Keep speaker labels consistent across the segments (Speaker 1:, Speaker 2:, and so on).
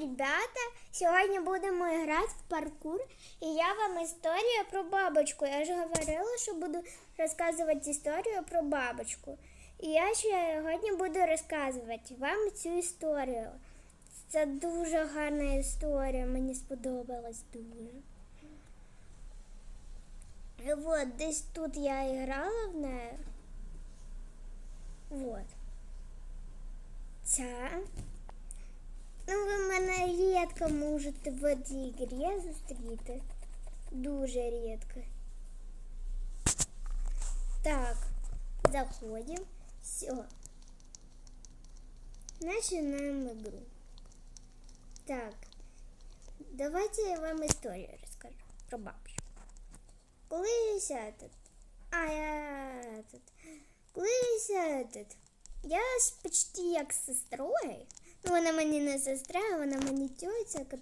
Speaker 1: ребята! Сьогодні будемо грати в паркур, і я вам історію про бабочку. Я ж говорила, що буду розказувати історію про бабочку. І я сьогодні буду розказувати вам цю історію. Це дуже гарна історія, мені сподобалась дуже. І от десь тут я грала в неї. Вот. Ця. Ну, ви мене рідко можете в цій грі зустріти. Дуже рідко. Так, заходим. Все. Начинаем игру. Так, давайте я вам історію розкажу про бабушку. Колись этот, а я этот, колись этот, я ж почти як з сестрою. Вона мені не сестра, вона мені тьотя, яка,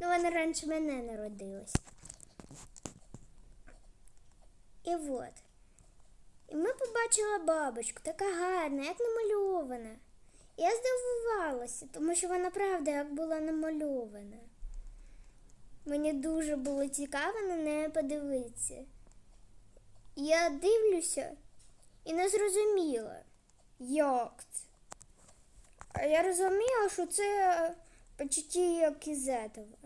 Speaker 1: ну, вона раніше мене народилась. І от. І ми побачили бабочку, така гарна, як намальована. І я здивувалася, тому що вона правда як була намальована. Мені дуже було цікаво на неї подивитися. Я дивлюся і не зрозуміла, як це. А я розуміла, що це почти як із этого.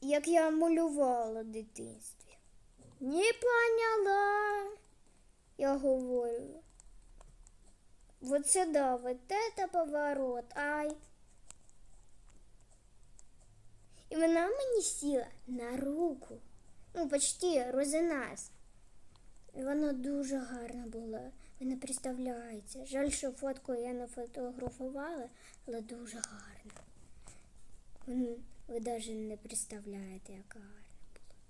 Speaker 1: Як я малювала в дитинстві. Не поняла, я говорю. Вот сюда, вот это поворот, ай. І вона мені сіла на руку. Ну, почти розинась. І вона дуже гарна була. Ви не представляєте. Жаль, що фотку я не фотографувала, але дуже гарна. Ви, ви навіть не представляєте, яка гарна була.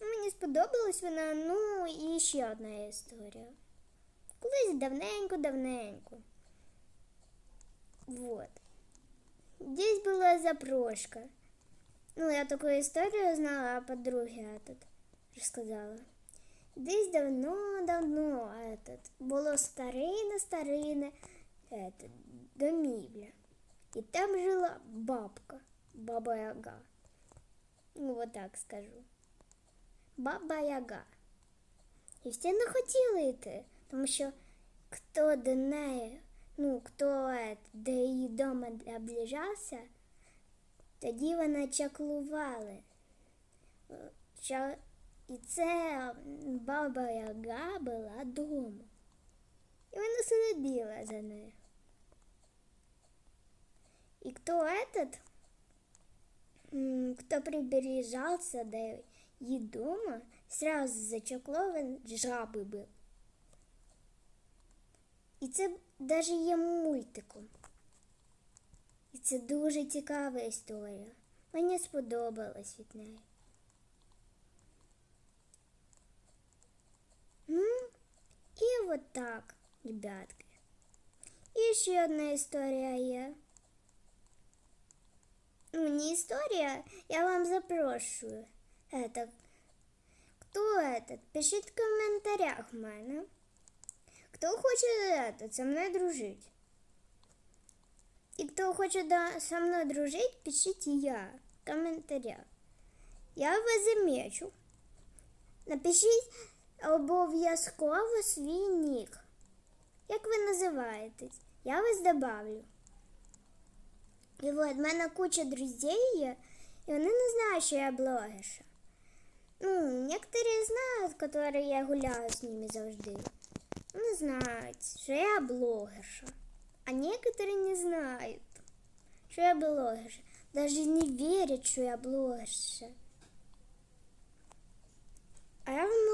Speaker 1: Ну, Мені сподобалась вона, ну і ще одна історія. Колись давненько-давненько. Вот. Здесь была запрошка. Ну, я такую историю знала, а подруге этот розказала. Десь давно-давно этот, було старинне старинне этот, домівля. І там жила бабка, баба Яга. Ну, вот так скажу. Баба Яга. І всі не хотіли йти, тому що хто до неї, ну, хто это, до її дома наближався, тоді вона чаклували. Ча- і це баба Яга була дома. І вона слідила за нею. И кто этот, м, кто приближался до її дома, сразу зачаклован жаби був. І це навіть є мультиком. І це дуже цікава історія. Мені сподобалась від неї. Ну, і от так, ребятки. І ще одна історія є. Ну, не история, я вам запрошую. Это, кто этот? Пишіть в коментарях в мене. Хто хоче этот, со мною дружить? І хто хоче да, со мною дружить, пишіть я в коментарях. Я вас замечу. Напишіть Обов'язково свій нік. Як ви називаєтесь? Я вас добавлю. І от в мене куча друзей є, і вони не знають, що я блогерша. Ну, некоторі знають, які я гуляю з ними завжди. Вони знають, що я блогерша. А некоторі не знають, що я блогерша. Даже не вірять, що я блогерша. А я вам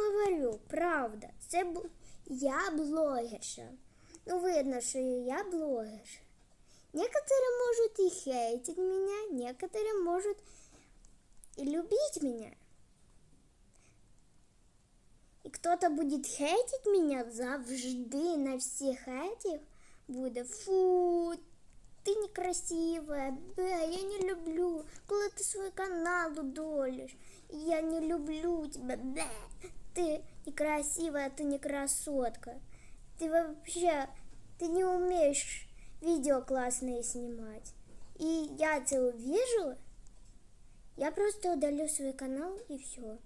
Speaker 1: це бу- я блогерша. Ну, видно, що я блогерша. Некоторые могут и хейтить меня, некоторые могут и любить меня. И кто-то будет хейтить меня завжди на всех этих буде. Фу, ти некрасивая, бе, я не люблю, коли ти свій канал удолиш. Я не люблю тебя, бе Ты некрасивая, ты не красотка. Ты вообще, ты не умеешь видео классные снимать, и я это увижу, я просто удалю свой канал и все.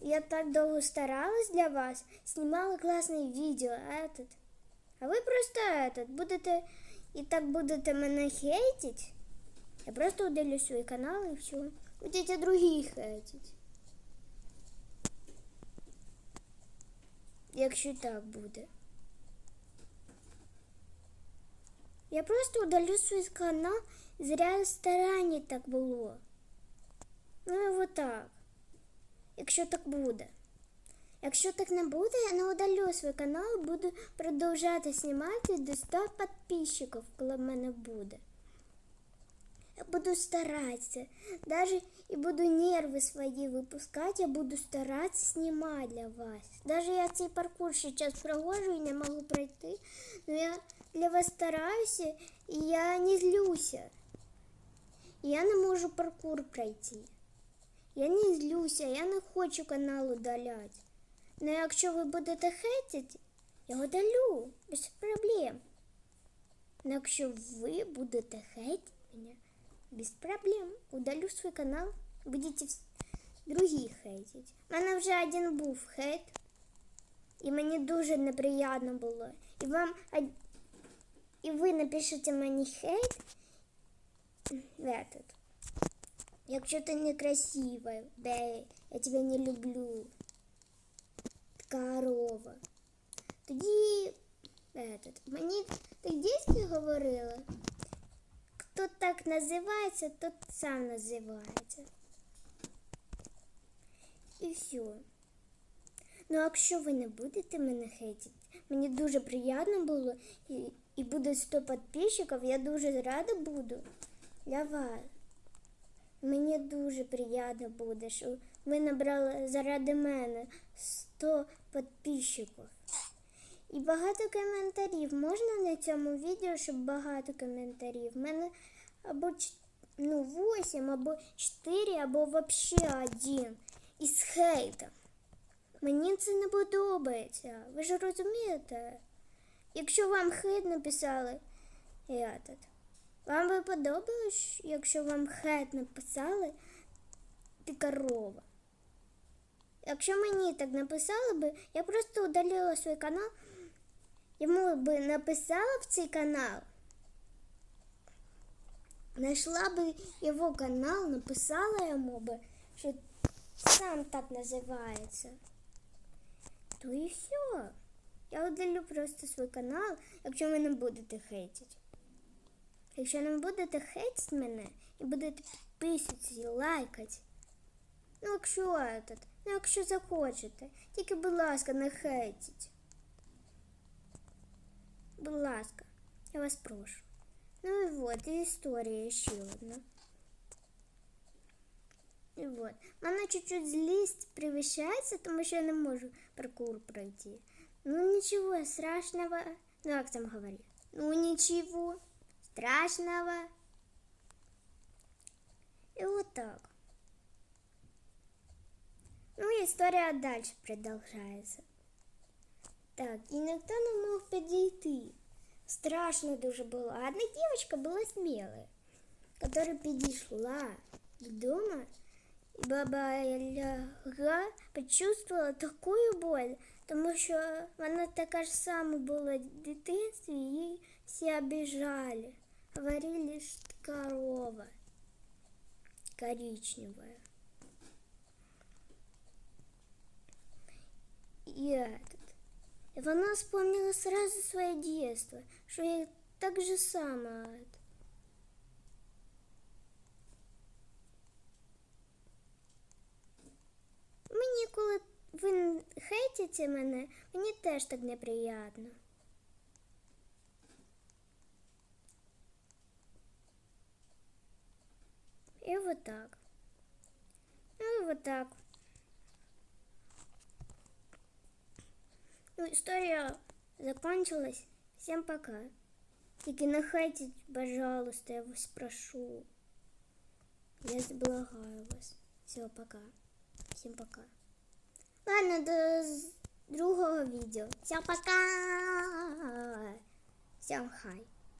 Speaker 1: Я так долго старалась для вас, снимала классные видео, а этот... А ви просто этот, будете і так будете мене хейтить. Я просто удалю свій канал і все. Будете других хейтить. Якщо так буде. Я просто удалю свій канал, зря старання так було. Ну і так. Якщо так буде. Якщо так не буде, я не удалю свій канал, буду продовжувати знімати до 100 підписчиків, коли в мене буде. Я буду старатися. Даже і буду нерви свої випускати, я буду старатися знімати для вас. Даже я цей паркур зараз проходжу і не можу пройти, но я для вас стараюся і я не злюся. Я не можу паркур пройти. Я не злюся, я не хочу канал удаляти. Ну, якщо ви будете хейтити, я удалю без проблем. Ну, якщо ви будете хейтити мене, без проблем. Удалю свій канал, будете вс- другі хейтити. У мене вже один був хейт, і мені дуже неприємно було. І вам од- і ви напишете мені хейт в этот. Якщо ти некрасива, бе, я тебе не люблю. Корова. Тоді этот, мені так дійсно говорила. Хто так називається, тот сам називається. І все. Ну, якщо ви не будете мене хейтити, мені дуже приємно було і, і буде 100 підписчиків, я дуже рада буду для вас. Мені дуже приємно буде, що ви набрали заради мене 100 підписчиків. І багато коментарів. Можна на цьому відео, щоб багато коментарів. У мене або ну, 8, або 4, або взагалі один. Із хейтом. Мені це не подобається. Ви ж розумієте? Якщо вам хейт написали, этот, вам би подобалось, якщо вам хейт написали, ти корова. Якщо мені так написали би, я просто удалила свій канал, йому би написала в цей канал, знайшла би його канал, написала йому би, що сам так називається. То і все. Я удалю просто свій канал, якщо ви не будете хейтити. Якщо не будете хейтити мене і будете підписуватися і лайкати. Ну, якщо этот, ну, якщо захочете, тільки, будь ласка, не хейтіть. Будь ласка, я вас прошу. Ну і вот, і історія ще одна. І вот. У мене чуть-чуть злість превищається, тому що я не можу паркур пройти. Ну нічого страшного. Ну, як там говорять? Ну нічого страшного. І вот так. Ну, історія далі продовжується. Так, і ніхто не мог підійти. Страшно дуже було. А одна дівчинка була сміла, яка підійшла додому, і баба Яга почувствовала таку боль, тому що вона така ж сама була в дитинстві, і її всі обіжали. Говорили, що корова коричневая. И этот. И она вспомнила сразу свое детство, что я так же сама. это. Мені, коли ви хейтите мене, мені теж так неприємно. И вот так. Ну и вот так. Ну, история закончилась. Всем пока. Тільки не хейтіть, пожалуйста, я вас прошу. Я заблагаю вас. Все, пока. Всем пока. Ладно, до з- другого відео. Всем пока. Всім хай.